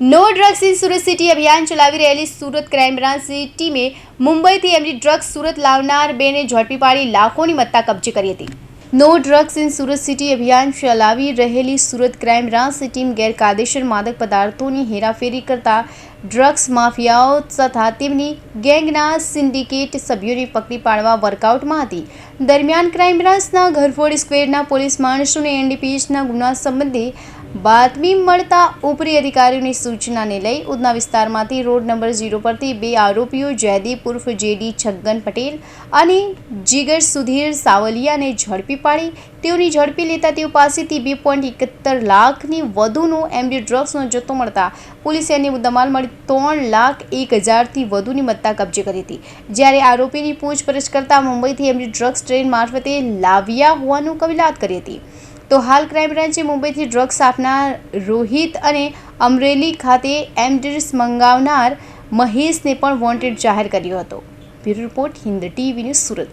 No drugs in Surat city અભિયાન ચલાવી રહેલી સુરત ક્રાઇમ બ્રાન્ચની ટીમે મુંબઈથી એમની ડ્રગ્સ સુરત લાવનાર બેને ઝડપી પાડી લાખોની મત્તા કબજે કરી હતી. No drugs in Surat city અભિયાન ચલાવી રહેલી સુરત ક્રાઇમ બ્રાન્ચની ટીમ ગેરકાયદેસર માદક પદાર્થોની હેરાફેરી કરતા ડ્રગ્સ માફિયાઓ તથા તેમની ગેંગના સિન્ડિકેટ સભ્યોને પકડી પાડવા વર્કઆઉટમાં હતી. દરમિયાન ક્રાઇમ બ્રાન્ચના ઘરફોડ સ્ક્વેરના પોલીસ માણસોને એનડીપીએસના ગુના સંબંધે બાતમી મળતા ઉપરી અધિકારીઓની સૂચનાને લઈ ઉધના વિસ્તારમાંથી રોડ નંબર ઝીરો પરથી બે આરોપીઓ જયદીપ ઉર્ફ જેડી છગ્ગન પટેલ અને જીગર સુધીર સાવલિયાને ઝડપી પાડી તેઓની ઝડપી લેતા તેઓ પાસેથી બે પોઈન્ટ એકોતેર લાખની વધુનું એમડી ડ્રગ્સનો જથ્થો મળતા પોલીસે અન્ય મુદ્દામાલ મળી ત્રણ લાખ એક હજારથી વધુની મત્તા કબજે કરી હતી. જ્યારે આરોપીની પૂછપરછ કરતા મુંબઈથી એમડી ડ્રગ્સ ટ્રેન મારફતે લાવ્યા હોવાનું કબૂલાત કરી હતી. તો હાલ ક્રાઇમ બ્રાન્ચે મુંબઈથી ડ્રગ્સ આપનાર રોહિત અને અમરેલી ખાતે એમડીસ મંગાવનાર મહેશને પણ વોન્ટેડ જાહેર કર્યો હતો. Bureau report Hind TV news Surat.